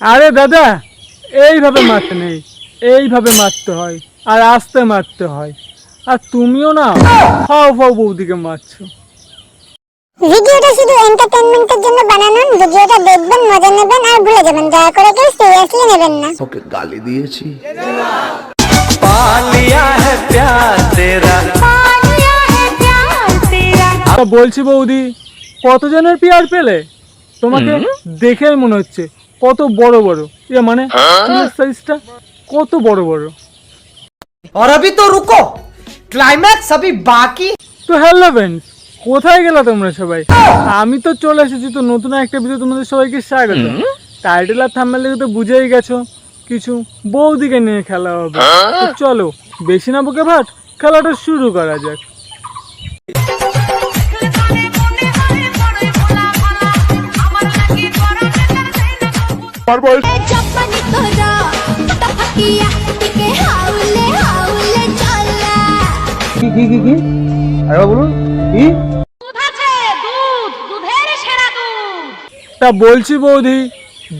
আরে দাদা এইভাবে মারতে নেই এইভাবে মারতে হয় আর আস্তে মারতে হয়। আর তুমিও না ফাও ফাও বৌদিকে মারছো। ভিডিওটা শুধু এন্টারটেইনমেন্টের জন্য বানানো ভিডিওটা দেখবেন মজা নেবেন আর ভুলে যাবেন। দয়া করে কেউ সিরিয়াসলি নেবেন না। ওকে গালি দিয়েছি। তা বলছি বৌদি কতজনের পিয়ার পেলে? তোমাকে দেখেই মনে হচ্ছে কত বড় বড় ইয়ে মানে সাইজটা কত বড় বড় और अभी तो रुको क्लाइमैक्स अभी बाकी তো হ্যালো ফ্রেন্ডস কোথায় গেলা তোমরা সবাই আমি তো চলে এসেছি তো নতুন একটা ভিডিও তোমাদের সবাইকে স্বাগত টাইটেল আর থাম্বনেল দেখে তো বুঝেই গেছো কিছু বৌদিকে নিয়ে খেলা হবে তো চলো বেশি না বুকে ভাট খেলাটা শুরু করা যাক কি কি কি কি? আরে বলুন কি? দুধ আছে দুধ দুধের সেরা দুধ। তা বলছি বৌদি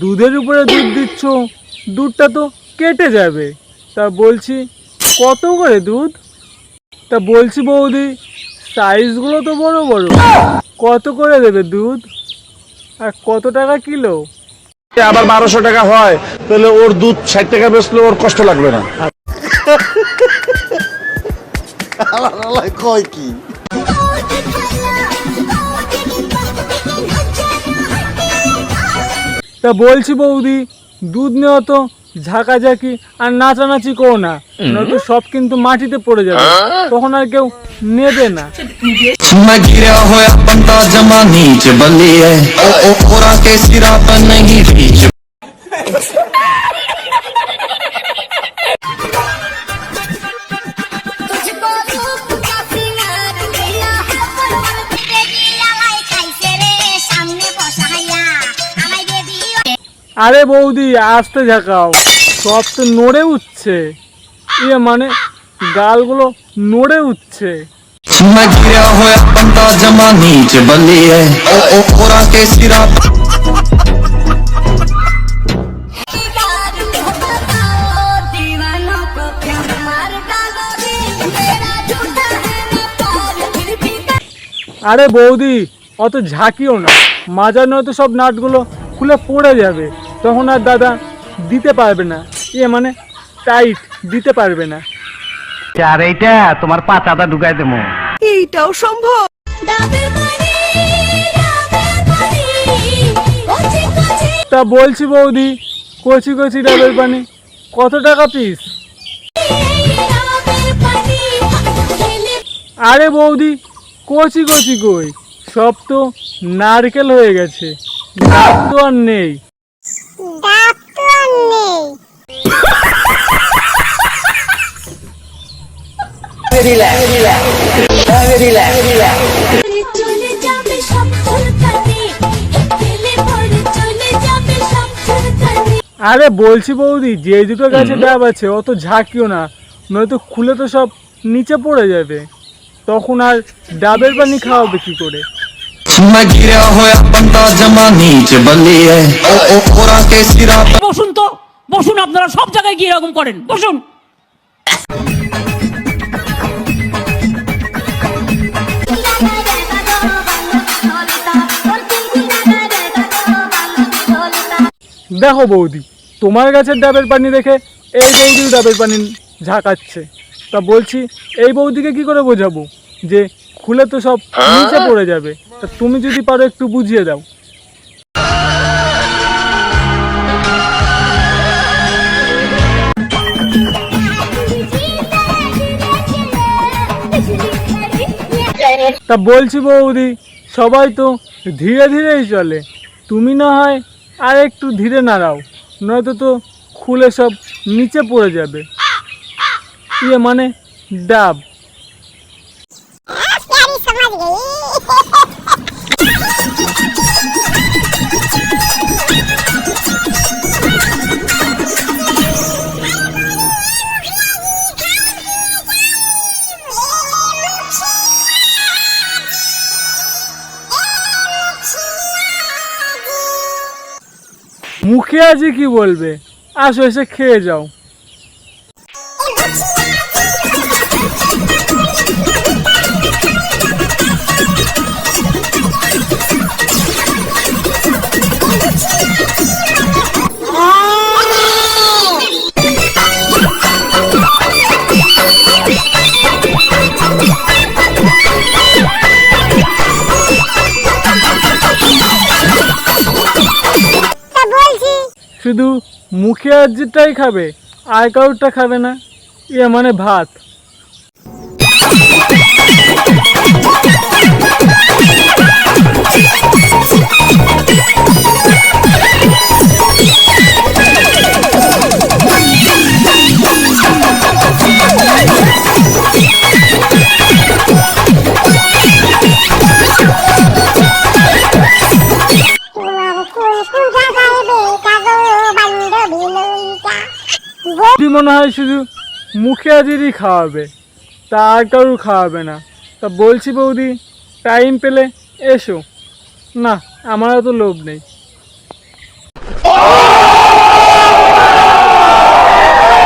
দুধের উপরে দুধ দিচ্ছ দুধটা তো কেটে যাবে। তা বলছি কত করে দুধ? তা বলছি বৌদি সাইজগুলো তো বড় বড়। কত করে দেবে দুধ? আর কত টাকা কিলো? আবার বারোশো টাকা হয় তাহলে ওর দুধ ষাট টাকা বেচলে ওর কষ্ট লাগবে না। কয় কি তা বলছি বৌদি দুধ নেওয়া তো ঝাঁকাঝাঁকি আর নাচানাচি করো না নয়তো সব কিন্তু মাটিতে পড়ে যাবে। তখন আর কেউ নেবে না। मैं गिरा होया बंदा जमा नीच बल्ले है ओ ओ ओरा के सिरा पर नहीं रीच আরে বৌদি আসতে ঝাঁকাও। সব তো নড়ে উঠছে। ইয়ে মানে গালগুলো নড়ে উঠছে। আরে বৌদি অত ঝাঁকিও না। মাজার নয়তো সব নাটগুলো খুলে পড়ে যাবে। তখন আর দাদা দিতে পারবে না। ইয়ে মানে টাইট দিতে পারবে না। আর এইটা তোমার পাতাটা ঢুকাই দেবো। ডাবের পানি ডাবের পানি কচি কচি তা বলছি বৌদি কচি কচি ডাবের পানি কত টাকা পিস আরে বৌদি কচি কচি কই? সব তো নারকেল হয়ে গেছে ডাব তো আর নেই। ডাব তো দিলাম আরে বলছি বৌদি যে দুটো গাছে ডাব আছে অত ঝাঁকিও না নয়তো খুলে তো সব নিচে পড়ে যাবে। তখন আর ডাবের পানি খাওয়াবে কি করে? বসুন তো বসুন আপনারা সব জায়গায় গিয়ে এরকম করেন বসুন। দেখো বৌদি, তোমার গাছের ডাবের পানি দেখে এই বৌদিও ডাবের পানি ঝাঁকাচ্ছে। তা বলছি, এই বৌদিকে কি করে বোঝাবো যে খুলে তো সব নিচে পড়ে যাবে? তা তুমি যদি পারো একটু বুঝিয়ে দাও। তা বলছি বৌদি, সবাই তো ধীরে ধীরেই চলে। তুমি না হয় আর একটু ধীরে নাড়াও নয়তো তো খুলে সব নিচে পড়ে যাবে। ইয়ে মানে ডাব। মুখে আজি কি বলবে? আসো এসে খেয়ে যাও। শুধু মুখে আজটাই খাবে আর কারোরটা খাবে না। এ মানে ভাত। মনে হয় শুধু মুখে আজেরই খাওয়াবে, তা আর কারোর খাওয়াবে না। তা বলছি বৌদি টাইম পেলে এসো। না, আমার তো লোভ নেই।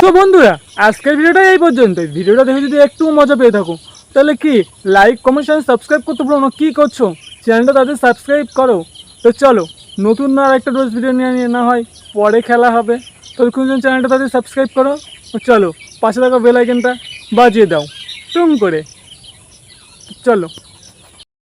তো বন্ধুরা, আজকের ভিডিওটা এই পর্যন্তই। ভিডিওটা দেখে যদি একটু মজা পেয়ে থাকো, তাহলে কি লাইক কমেন্ট শেয়ার সাবস্ক্রাইব করতে বলো না? কী করছ? চ্যানেলটা তাদের সাবস্ক্রাইব করো। তো চলো, নতুন না আর একটা রোজ ভিডিও নিয়ে না হয়, পরে খেলা হবে। ততক্ষণ জন্য চ্যানেলটা তাদের সাবস্ক্রাইব করো তো চলো, পাশে থাকা বেল আইকনটা বাজিয়ে দাও, টুম করে। চলো।